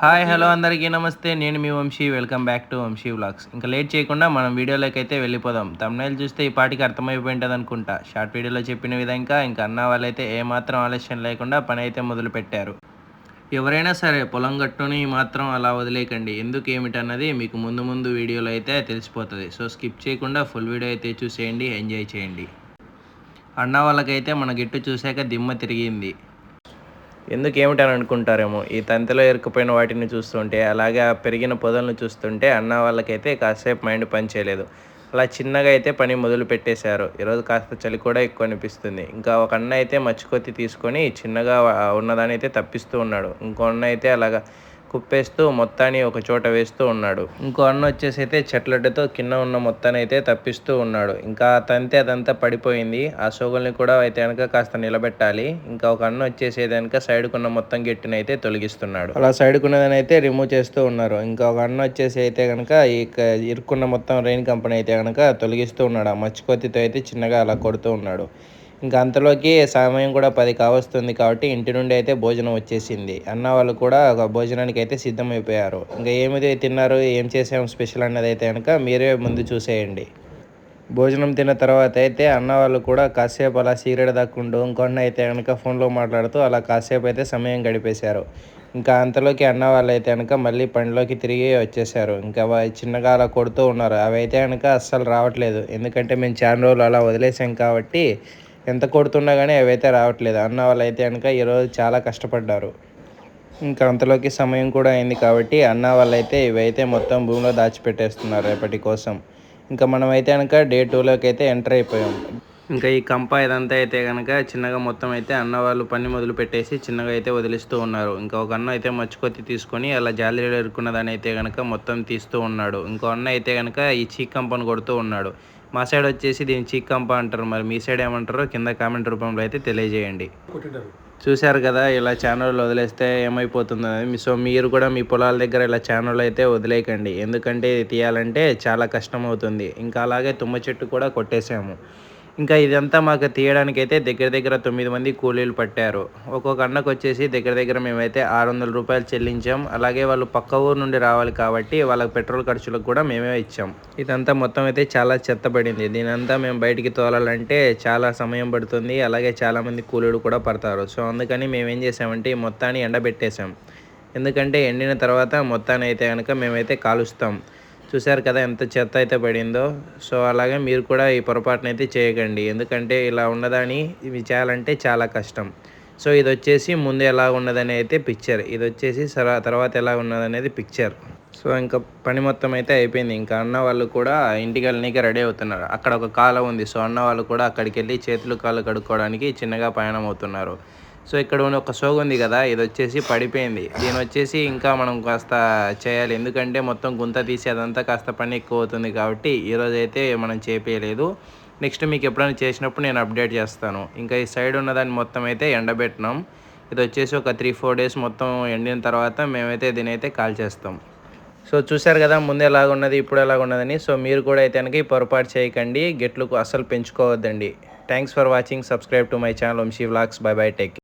Hi hello అందరికీ నమస్తే. నేను మీ Vamsi. Welcome back to Vamsi vlogs. ఇంకా లేట్ చేయకుండా మనం వీడియోలోకి అయితే వెళ్ళిపోదాం. తమ్నైల్ చూస్తే ఈ పాటికి అర్థమైపోయి ఉంటుంది అనుకుంటా షార్ట్ వీడియోలో చెప్పిన విధంగా ఇంకా అన్న వాళ్ళైతే ఏమాత్రం ఆలస్యం లేకుండా పని అయితే మొదలుపెట్టారు. ఎవరైనా సరే పొలం గట్టుని మాత్రం అలా వదిలేయకండి ఎందుకు ఏమిటన్నది మీకు ముందు ముందు వీడియోలో అయితే తెలిసిపోతుంది. సో స్కిప్ చేయకుండా ఫుల్ వీడియో అయితే చూసేయండి ఎంజాయ్ చేయండి. అన్న వాళ్ళకైతే మన గిట్టు చూశాక దిమ్మ తిరిగింది. ఎందుకు ఏమిటని అనుకుంటారేమో? ఈ తంతిలో ఇరుక్కుపోయిన వాటిని చూస్తుంటే అలాగే ఆ పెరిగిన పొదలను చూస్తుంటే అన్న వాళ్ళకైతే కాసేపు మైండ్ పని చేయలేదు. అలా చిన్నగా అయితే పని మొదలు పెట్టేశారు. ఈరోజు కాస్త చలి కూడా ఎక్కువ అనిపిస్తుంది. ఇంకా ఒక అన్న అయితే మచ్చికొత్తి తీసుకొని చిన్నగా ఉన్నదాన్ని అయితే తప్పిస్తూ ఉన్నాడు. ఇంకో అన్న అయితే అలాగా కుప్పేస్తూ మొత్తాన్ని ఒక చోట వేస్తూ ఉన్నాడు. ఇంకో అన్న వచ్చేసి అయితే చెట్లడ్డతో కింద ఉన్న మొత్తాన్ని అయితే తప్పిస్తూ ఉన్నాడు. ఇంకా తంతే అదంతా పడిపోయింది. ఆ సోగుల్ని కూడా అయితే కనుక కాస్త నిలబెట్టాలి. ఇంకా ఒక అన్న వచ్చేసి కనుక సైడ్కున్న మొత్తం గట్టిని అయితే తొలగిస్తున్నాడు. అలా సైడ్కున్నదని అయితే రిమూవ్ చేస్తూ ఉన్నారు. ఇంకా ఒక అన్న వచ్చేసి అయితే కనుక ఈ ఇరుక్కున్న మొత్తం రెయిన్ కంపెనీ అయితే కనుక తొలగిస్తూ ఉన్నాడు. ఆ మచ్చికొత్తితో అయితే చిన్నగా అలా కొడుతూ ఉన్నాడు. ఇంకా అంతలోకి సమయం కూడా పది కావస్తుంది కాబట్టి ఇంటి నుండి అయితే భోజనం వచ్చేసింది. అన్న వాళ్ళు కూడా ఒక భోజనానికి అయితే సిద్ధమైపోయారు. ఇంకా ఏమిది తిన్నారు? ఏం చేసాము స్పెషల్ అన్నది అయితే కనుక మీరే ముందు చూసేయండి. భోజనం తిన్న తర్వాత అయితే అన్న వాళ్ళు కూడా కాసేపు అలా సిగరెట్ దక్కుంటూ ఇంకొన్న అయితే కనుక ఫోన్లో మాట్లాడుతూ అలా కాసేపు అయితే సమయం గడిపేశారు. ఇంకా అంతలోకి అన్న వాళ్ళు అయితే కనుక మళ్ళీ పనిలోకి తిరిగి వచ్చేసారు ఇంకా చిన్నగా అలా కొడుతూ ఉన్నారు. అవి అయితే కనుక అస్సలు రావట్లేదు. ఎందుకంటే మేము చాలా రోజులు అలా వదిలేసాం కాబట్టి ఎంత కొడుతున్నా కానీ అవైతే రావట్లేదు. అన్న వాళ్ళు అయితే కనుక ఈరోజు చాలా కష్టపడ్డారు. ఇంకా అంతలోకి సమయం కూడా అయింది కాబట్టి అన్న వాళ్ళైతే ఇవైతే మొత్తం భూమిలో దాచిపెట్టేస్తున్నారు రేపటి కోసం. ఇంకా మనమైతే కనుక డే టూలోకి అయితే ఎంటర్ అయిపోయాం. ఇంకా ఈ కంప ఇదంతా అయితే కనుక చిన్నగా మొత్తం అయితే అన్న వాళ్ళు పని మొదలు పెట్టేసి చిన్నగా అయితే వదిలిస్తూ ఉన్నారు. ఇంకా ఒక అన్న అయితే మచ్చుకొత్తి తీసుకొని అలా జాలీలో ఇరుక్కున్న దాని అయితే కనుక మొత్తం తీస్తూ ఉన్నాడు. ఇంకో అన్న అయితే కనుక ఈ చీక్ కంపను కొడుతూ ఉన్నాడు. మా సైడ్ వచ్చేసి దీన్ని చీక్ కంప అంటారు. మరి మీ సైడ్ ఏమంటారో కింద కామెంట్ రూపంలో అయితే తెలియజేయండి. చూశారు కదా ఇలా ఛానల్ వదిలేస్తే ఏమైపోతుంది సో మీరు కూడా మీ పొలాల దగ్గర ఇలా ఛానల్ అయితే వదిలేయకండి. ఎందుకంటే తీయాలంటే చాలా కష్టం అవుతుంది ఇంకా అలాగే తుమ్మ చెట్టు కూడా కొట్టేసాము. ఇంకా ఇదంతా మాకు తీయడానికి అయితే దగ్గర దగ్గర తొమ్మిది మంది కూలీలు పట్టారు. ఒక్కొక్క అన్నకు వచ్చేసి దగ్గర దగ్గర మేమైతే ఆరు వందల రూపాయలు చెల్లించాం. అలాగే వాళ్ళు పక్క ఊరు నుండి రావాలి కాబట్టి వాళ్ళకి పెట్రోల్ ఖర్చులకు కూడా మేమే ఇచ్చాం. ఇదంతా మొత్తం అయితే చాలా చెత్తపడింది. దీనంతా మేము బయటికి తోలాలంటే చాలా సమయం పడుతుంది. అలాగే చాలామంది కూలీలు కూడా పడతారు. సో అందుకని మేము ఏం చేసామంటే ఈ మొత్తాన్ని ఎండబెట్టేసాం. ఎందుకంటే ఎండిన తర్వాత మొత్తాన్ని అయితే కనుక మేమైతే కాలుస్తాం. చూశారు కదా ఎంత చెత్త అయితే పడిందో. సో అలాగే మీరు కూడా ఈ పొరపాటున అయితే చేయకండి. ఎందుకంటే ఇలా ఉన్నదని ఇవి చేయాలంటే చాలా కష్టం. సో ఇది వచ్చేసి ముందు ఎలా ఉన్నదని అయితే పిక్చర్ ఇది వచ్చేసి తర్వాత ఎలా ఉన్నదనేది పిక్చర్ సో ఇంకా పని మొత్తం అయితే అయిపోయింది. ఇంకా అన్న వాళ్ళు కూడా ఇంటికి వెళ్ళనీకి రెడీ అవుతున్నారు. అక్కడ ఒక కాలం ఉంది. సో అన్న వాళ్ళు కూడా అక్కడికి వెళ్ళి చేతులు కాళ్ళు కడుక్కోవడానికి చిన్నగా పయనం అవుతున్నారు. సో ఇక్కడ ఉన్న ఒక సోగు ఉంది కదా ఇది వచ్చేసి పడిపోయింది. దీని వచ్చేసి ఇంకా మనం కాస్త చేయాలి. ఎందుకంటే మొత్తం గుంత తీసి అదంతా కాస్త పని ఎక్కువ అవుతుంది కాబట్టి ఈరోజు అయితే మనం చేపేయలేదు. నెక్స్ట్ మీకు ఎప్పుడైనా చేసినప్పుడు నేను అప్డేట్ చేస్తాను. ఇంకా ఈ సైడ్ ఉన్నదాన్ని మొత్తం అయితే ఎండబెట్టినాం. ఇది వచ్చేసి ఒక త్రీ ఫోర్ డేస్ మొత్తం ఎండిన తర్వాత మేమైతే దీని అయితే కాల్ చేస్తాం. సో చూశారు కదా ముందు ఎలాగున్నది ఇప్పుడు ఎలాగున్నదని సో మీరు కూడా అయితే కనుక ఈ పొరపాటు చేయకండి. గెట్లకు అస్సలు పెంచుకోవద్దండి. Thanks for watching subscribe to my channel Vamsi vlogs bye bye take